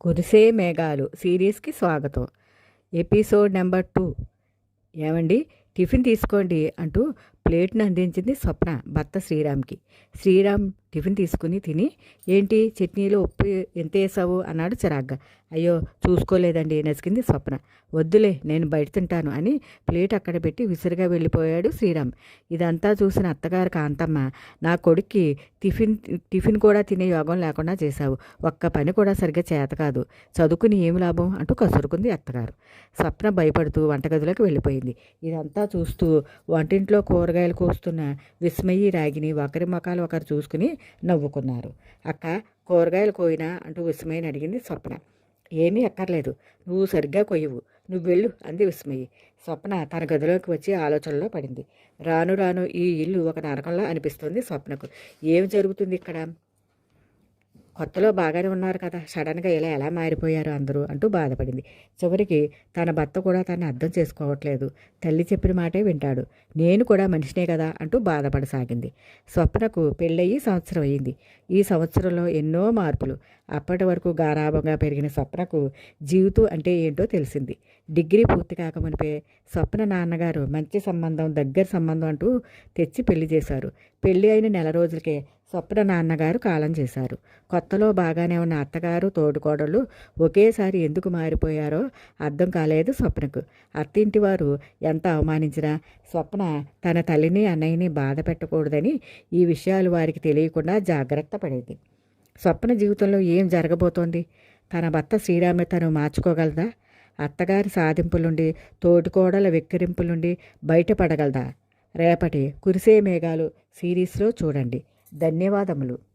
కురిసే మేఘాలు సిరీస్కి స్వాగతం. Episode number two. ఏమండి? టిఫిన్ తీసుకోండి అంటూ ప్లేట్ను అందించింది స్వప్న భర్త శ్రీరామ్కి. శ్రీరామ్ టిఫిన్ తీసుకుని తిని ఏంటి చట్నీలో ఉప్పు ఎంత వేసావు? అన్నాడు చిరాగ్గా. అయ్యో చూసుకోలేదండి నసికింది స్వప్న. వద్దులే నేను బయట తింటాను అని ప్లేట్ అక్కడ పెట్టి విసురుగా వెళ్ళిపోయాడు శ్రీరామ్. ఇదంతా చూసిన అత్తగారు కాంతమ్మ నా కొడుక్కి టిఫిన్ టిఫిన్ కూడా తినే యోగం లేకుండా చేశావు. ఒక్క పని కూడా సరిగ్గా చేత కాదు. చదువుకుని ఏమి లాభం? అంటూ కసురుకుంది అత్తగారు. స్వప్న భయపడుతూ వంటగదిలోకి వెళ్ళిపోయింది. ఇదంతా చూస్తూ వంటింట్లో కూర కూరగాయలు కోస్తున్న విస్మయి రాగిని ఒకరి ముఖాలు ఒకరు చూసుకుని నవ్వుకున్నారు. అక్క కూరగాయలు కోయినా అంటూ విస్మయని అడిగింది స్వప్న. ఏమీ అక్కర్లేదు. నువ్వు సరిగ్గా కొయ్యవు. నువ్వు వెళ్ళు అంది విస్మయి. స్వప్న తన గదిలోకి వచ్చి ఆలోచనలో పడింది. రాను రాను ఈ ఇల్లు ఒక నరకంలా అనిపిస్తుంది స్వప్నకు. ఏం జరుగుతుంది ఇక్కడ? కొత్తలో బాగానే ఉన్నారు కదా. సడన్గా ఇలా ఎలా మారిపోయారు అందరూ అంటూ బాధపడింది. చివరికి తన భర్త కూడా తను అర్థం చేసుకోవట్లేదు. తల్లి చెప్పిన మాటే వింటాడు. నేను కూడా మనిషినే కదా అంటూ బాధపడసాగింది. స్వప్నకు పెళ్ళయి సంవత్సరం అయింది. ఈ సంవత్సరంలో ఎన్నో మార్పులు. అప్పటి వరకు గారాభంగా పెరిగిన స్వప్నకు జీవితం అంటే ఏంటో తెలిసింది. డిగ్రీ పూర్తి కాకమునిపే స్వప్న నాన్నగారు మంచి సంబంధం దగ్గర సంబంధం అంటూ తెచ్చి పెళ్ళి చేశారు. పెళ్ళి అయిన నెల రోజులకే స్వప్న నాన్నగారు కాలం చేశారు. కొత్తలో బాగానే ఉన్న అత్తగారు తోడుకోడళ్ళు ఒకేసారి ఎందుకు మారిపోయారో అర్థం కాలేదు స్వప్నకు. అత్తింటి వారు ఎంత అవమానించినా స్వప్న తన తల్లిని అన్నయ్యని బాధ పెట్టకూడదని ఈ విషయాలు వారికి తెలియకుండా జాగ్రత్త పడేది. స్వప్న జీవితంలో ఏం జరగబోతోంది? తన భర్త శ్రీరామే తను మార్చుకోగలదా? అత్తగారి సాధింపులుండి తోటికోడల వెక్కిరింపులుండి బయటపడగలదా? రేపటి కురిసే మేఘాలు సిరీస్లో చూడండి. ధన్యవాదములు.